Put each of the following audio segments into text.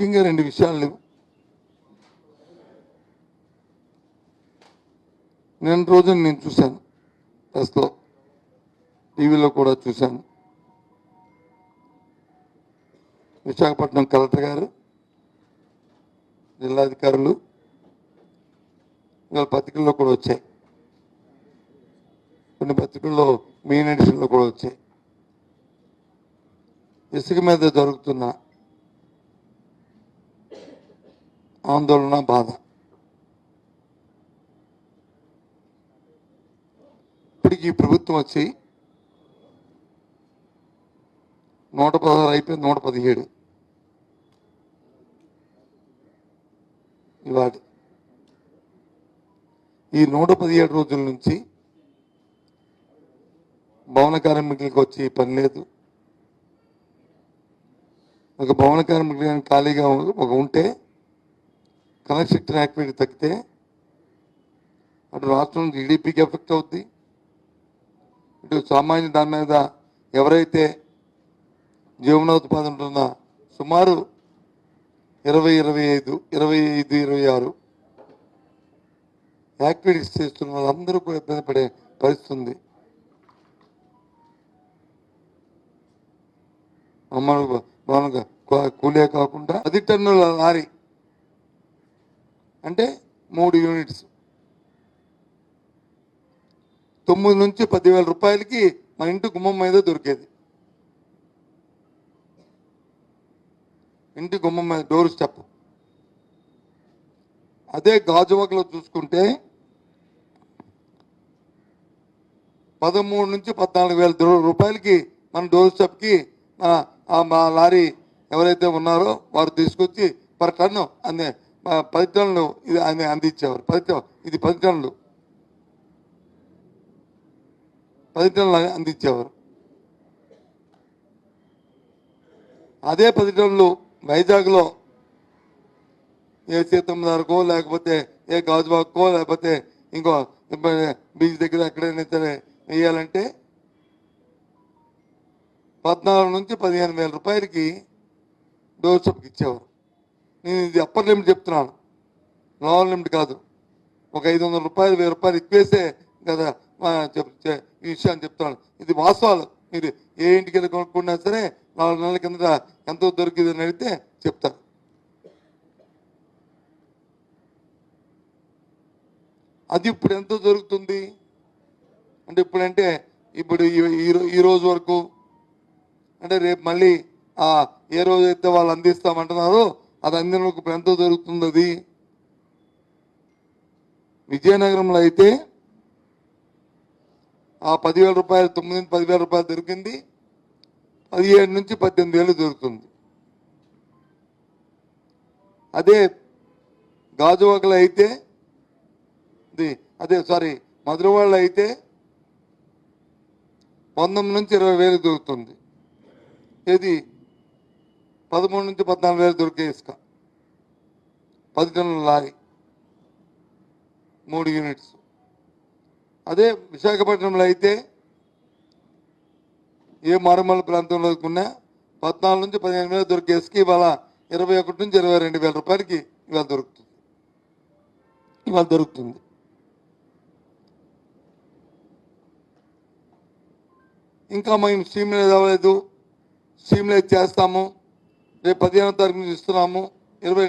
ముఖ్యంగా రెండు విషయాలు నిన్న రోజున నేను చూశాను. ప్రెస్లో టీవీలో కూడా చూశాను. విశాఖపట్నం కలెక్టర్ గారు జిల్లాధికారులు ఇవాళ పత్రికల్లో కూడా వచ్చాయి. కొన్ని పత్రికల్లో మెయిన్ ఎడిషన్లో కూడా వచ్చాయి. ఇసుక మీద జరుగుతున్న ఆందోళన బాధ. ఇప్పటికి ప్రభుత్వం వచ్చి నూట పదహారు అయిపోయింది నూట పదిహేడు. ఇవాళ ఈ నూట పదిహేడు రోజుల నుంచి భవన కార్మికులకు వచ్చి పని లేదు. ఒక భవన కార్మికులు కానీ ఖాళీగా ఒక ఉంటే కన్స్ట్రక్షన్ యాక్టివిటీ తగ్గితే అటు రాష్ట్రం జీడిపికి ఎఫెక్ట్ అవుద్ది. ఇటు సామాన్య దాని మీద ఎవరైతే జీవనోత్పాదన ఉంటున్న సుమారు ఇరవై ఇరవై ఐదు ఇరవై ఐదు ఇరవై ఆరు యాక్టివిటీస్ చేస్తున్న వాళ్ళందరూ కూడా ఇబ్బంది పడే పరిస్థితి ఉంది. అమ్మను కూలే కాకుండా పది టన్నుల లారీ అంటే మూడు యూనిట్స్. తొమ్మిది నుంచి పదివేల రూపాయలకి మన ఇంటి గుమ్మం మీద దొరికేది. ఇంటి గుమ్మం మీద డోర్ స్టెప్. అదే గాజువాకలో చూసుకుంటే పదమూడు నుంచి పద్నాలుగు వేల రూపాయలకి మన డోర్ స్టెప్కి మన ఆ మా లారీ ఎవరైతే ఉన్నారో వారు తీసుకొచ్చి పర్ టన్ను అందే పదిటన్లు పది ఇది ఆయన అందించేవారు. పది ఇది పది టన్నులు పది టన్నులు అందించేవారు. అదే పది టన్నులు వైజాగ్లో ఏ సీతమ్మదారుకో లేకపోతే ఏ గాజుబాగ్కో లేకపోతే ఇంకో బీచ్ దగ్గర ఎక్కడైనా సరే వేయాలంటే పద్నాలుగు నుంచి పదిహేను వేల రూపాయలకి డోర్ షాప్కి ఇచ్చేవారు. నేను ఇది అప్పర్ లిమిట్ చెప్తున్నాను. లోవర్ లిమిట్ కాదు. ఒక ఐదు వందల రూపాయలు వెయ్యి రూపాయలు ఎక్కువేసే కదా చెప్- ఈ విషయాన్ని చెప్తున్నాను. ఇది వాస్తవాలు. మీరు ఏ ఇంటికి వెళ్ళి కొనుక్కున్నా సరే నాలుగు నెలల కిందట ఎంతో దొరికిందని అడిగితే చెప్తారు అది ఇప్పుడు ఎంత దొరుకుతుంది? అంటే ఇప్పుడంటే ఇప్పుడు ఈ- రోజు వరకు అంటే రేపు మళ్ళీ ఏ రోజు అయితే వాళ్ళు అందిస్తామంటున్నారో అది అందినకు ఇప్పుడు ఎంత దొరుకుతుంది అది విజయనగరంలో అయితే ఆ పదివేల రూపాయలు తొమ్మిది నుంచి పదివేల రూపాయలు దొరికింది. పదిహేడు నుంచి పద్దెనిమిది వేలు దొరుకుతుంది. అదే గాజువాకలో అయితే ఇది అదే సారీ మధురవాళ్ళు అయితే పంతొమ్మిది నుంచి ఇరవై వేలు దొరుకుతుంది. ఏది? పదమూడు నుంచి పద్నాలుగు వేలు దొరికే ఇసుక. పది టన్నుల లారీ. మూడు యూనిట్స్. అదే విశాఖపట్నంలో అయితే ఏ మారుమూల ప్రాంతంలో ఉన్నా పద్నాలుగు నుంచి పదిహేను వేలు దొరికే ఇసుక ఇవాళ ఇరవై ఒకటి నుంచి ఇరవై రెండు వేల రూపాయలకి ఇవాళ దొరుకుతుంది. ఇవాళ దొరుకుతుంది. ఇంకా మేము స్ట్రీమ్లైజ్ అవ్వలేదు స్ట్రీమ్లైజ్ చేస్తాము. రేపు పదిహేనో తారీఖు నుంచి ఇస్తున్నాము ఇరవై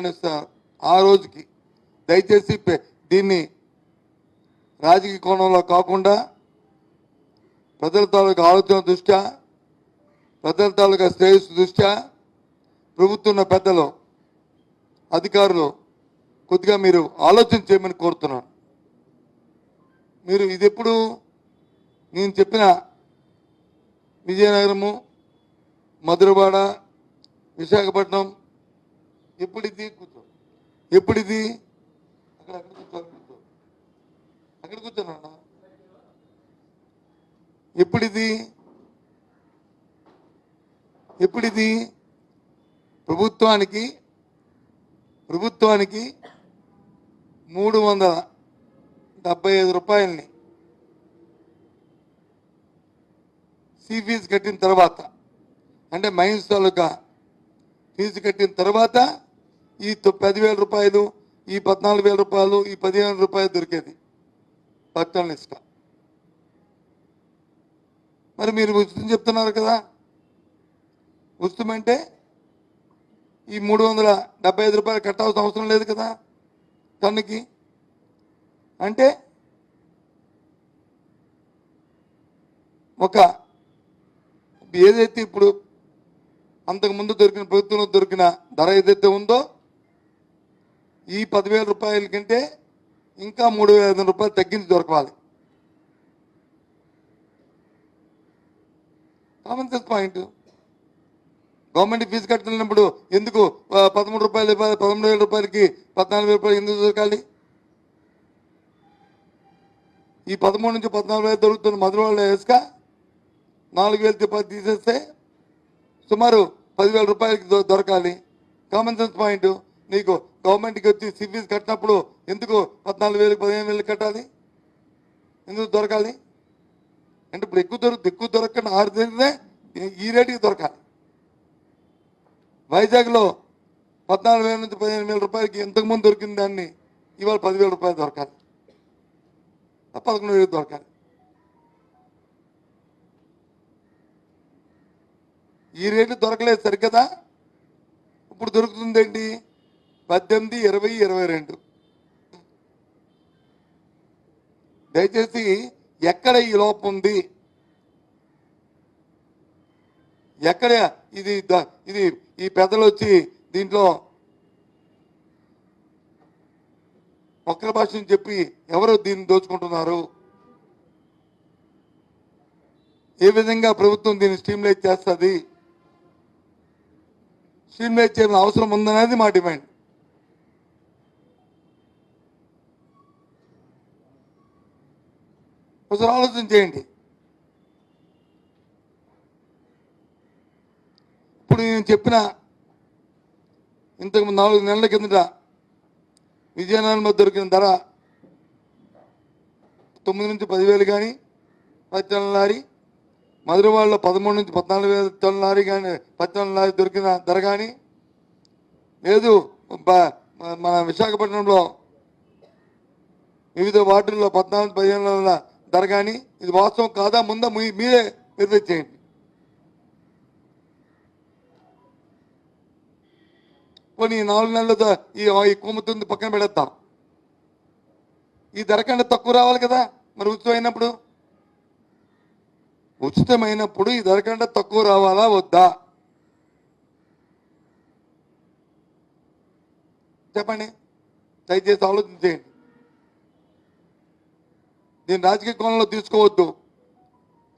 ఆ రోజుకి దయచేసి దీన్ని రాజకీయ కోణంలో కాకుండా ప్రజల తాలూకా ఆలోచన దృష్ట్యా ప్రజల తాలూకా శ్రేయస్సు దృష్ట్యా ప్రభుత్వం పెద్దలు అధికారులు కొద్దిగా మీరు ఆలోచన చేయమని కోరుతున్నాను. మీరు ఇది ఎప్పుడు నేను చెప్పిన విజయనగరము మధురవాడ విశాఖపట్నం ఎప్పుడిది కూర్చో? ఎప్పుడిది? అక్కడ అక్కడ కూర్చో? అక్కడ కూర్చో. అక్కడ కూర్చోనన్నా ఎప్పుడిది? ఎప్పుడిది? ప్రభుత్వానికి ప్రభుత్వానికి మూడు వందల డెబ్బై ఐదు రూపాయలని సీ ఫీజు కట్టిన తర్వాత అంటే మైన్స్ తాలూకా ఫీజు కట్టిన తర్వాత ఈ తొ- పదివేల రూపాయలు ఈ పద్నాలుగు వేల రూపాయలు ఈ పదిహేను రూపాయలు దొరికేది. పట్టణ ఇసుక మరి మీరు ఉచితం చెప్తున్నారు కదా. ఉచితం అంటే ఈ మూడు వందల డెబ్బై ఐదు రూపాయలు కట్టాల్సిన అవసరం లేదు కదా టన్నుకి. అంటే ఒక ఏదైతే ఇప్పుడు అంతకుముందు దొరికిన ప్రభుత్వంలో దొరికిన ధర ఏదైతే ఉందో ఈ పదివేల రూపాయల కంటే ఇంకా మూడు వేల ఐదు రూపాయలు తగ్గించి దొరకాలి common sense point. Government fees కట్టినప్పుడు ఎందుకు పదమూడు రూపాయలు ఇవ్వాలి పదమూడు వేల రూపాయలకి పద్నాలుగు వేల రూపాయలు ఎందుకు దొరకాలి? ఈ పదమూడు నుంచి పద్నాలుగు వేలు దొరుకుతున్న మధురవాళ్ళ ఇసుక నాలుగు వేలు తీసేస్తే సుమారు పదివేల రూపాయలకి దొరకాలి. కామన్ సెన్స్ పాయింట్ నీకు గవర్నమెంట్కి వచ్చి సిఫీస్ కట్టినప్పుడు ఎందుకు పద్నాలుగు వేలు పదిహేను వేలు కట్టాలి? ఎందుకు దొరకాలి? అంటే ఇప్పుడు ఎక్కువ దొరకదు ఎక్కువ దొరకకుండా ఆరు తెలిస్తే ఈ రేటుకి దొరకాలి. వైజాగ్లో పద్నాలుగు వేల నుంచి పదిహేను వేల రూపాయలకి ఇంతకుముందు దొరికిన దాన్ని ఇవాళ పదివేల రూపాయలు దొరకాలి. పదకొండు వేలు దొరకాలి. ఈ రేటు దొరకలేదు సరికదా ఇప్పుడు దొరుకుతుందండి పద్దెనిమిది ఇరవై ఇరవై రెండు. దయచేసి ఎక్కడ ఈ లోపం ఉంది? ఎక్కడ ఇది ఇది ఈ పెద్దలు వచ్చి దీంట్లో ఒక్కరి భాషను చెప్పి ఎవరు దీన్ని దోచుకుంటున్నారు? ఏ విధంగా ప్రభుత్వం దీన్ని స్ట్రీమ్లైట్ చేస్తుంది? స్ట్రీమ్లైట్ చేయాల్సిన అవసరం ఉందనేది మా డిమాండ్. ఒకసారి ఆలోచన చేయండి. ఇప్పుడు నేను చెప్పిన ఇంతకు నాలుగు నెలల కిందట విజయనగరంలో దొరికిన ధర తొమ్మిది నుంచి పదివేలు కానీ పది లారీ మధురవాడలో పదమూడు నుంచి పద్నాలుగు వేల టన్నుల లారీ కానీ పద్దెనిమిది లారీ దొరికిన ధర కానీ లేదు. మన విశాఖపట్నంలో వివిధ వార్డుల్లో పద్నాలుగు పదిహేను వందల ధర కానీ ఇది వాస్తవం కాదా? ముందా మీ- మీరే వెరిఫై చేయండి. కొన్ని నాలుగు నెలలతో ఈ కొమ్ముతుంది పక్కన పెడతాం ఈ ధర కంటే తక్కువ రావాలి కదా? మరి ఉత్సవం అయినప్పుడు? ఉచితమైనప్పుడు ఈ ధర కంటే తక్కువ రావాలా వద్దా? చెప్పండి. దయచేసి ఆలోచన చేయండి దీన్ని రాజకీయ కోణంలో తీసుకోవద్దు.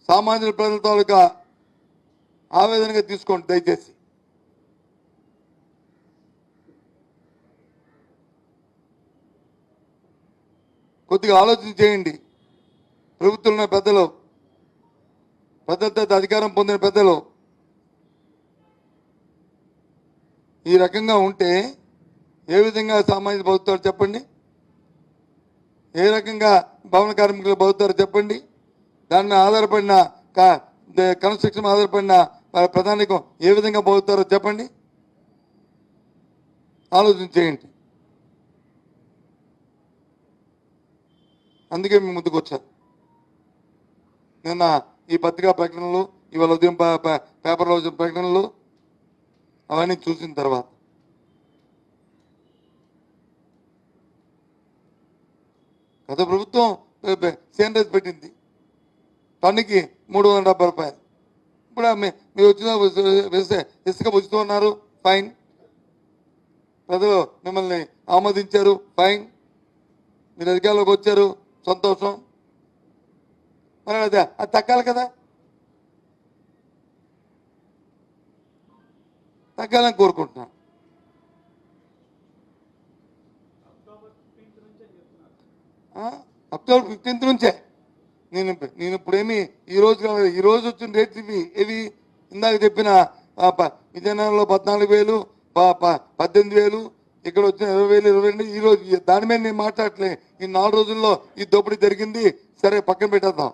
సామాన్యుల ప్రజల తాలూకా ఆవేదనగా తీసుకోండి దయచేసి. కొద్దిగా ఆలోచన చేయండి. ప్రభుత్వంలో పెద్దలు పెద్ద అధికారం పొందిన పెద్దలు. ఈ రకంగా ఉంటే ఏ విధంగా సామాజిక బతుకుతారు చెప్పండి? ఏ రకంగా భవన కార్మికులు బతుకుతారు చెప్పండి? దాని మీద ఆధారపడిన ద- కన్స్ట్రక్షన్ ఆధారపడిన వాళ్ళ ప్రధానికం ఏ విధంగా బతుకుతారో చెప్పండి? ఆలోచన చేయండి. అందుకే మేము ముందుకు వచ్చారు నిన్న ఈ పత్రికా ప్రకటనలు ఇవాళ ఉదయం పేపర్లో వచ్చిన ప్రకటనలు అవన్నీ చూసిన తర్వాత. గత ప్రభుత్వం సేనరైజ్ పెట్టింది. టన్నుకి మూడు వందల డెబ్బై రూపాయలు. ఇప్పుడు మీరు వచ్చిన వేస్తే ఇసుక ఉచితం ఉన్నారు. ఫైన్. ప్రజలు మిమ్మల్ని ఆమోదించారు. ఫైన్. మీరు అధికారంలోకి వచ్చారు. సంతోషం. అది తగ్గాలి కదా. తగ్గాలని కోరుకుంటున్నాను. అక్టోబర్ ఫిఫ్టీన్త్ నుంచే. నేను నేను ఇప్పుడేమి ఈ రోజు కాదు, ఈ రోజు వచ్చిన రేట్లు ఇవి ఇవి ఇందాక చెప్పిన విజయనగరంలో పద్నాలుగు వేలు పద్దెనిమిది వేలు ఇక్కడ వచ్చిన ఇరవై వేలు ఇరవై రెండు ఈ రోజు దాని మీద నేను మాట్లాడలే ఈ నాలుగు రోజుల్లో ఈ దోపిడీ జరిగింది. సరే పక్కన పెట్టేద్దాం.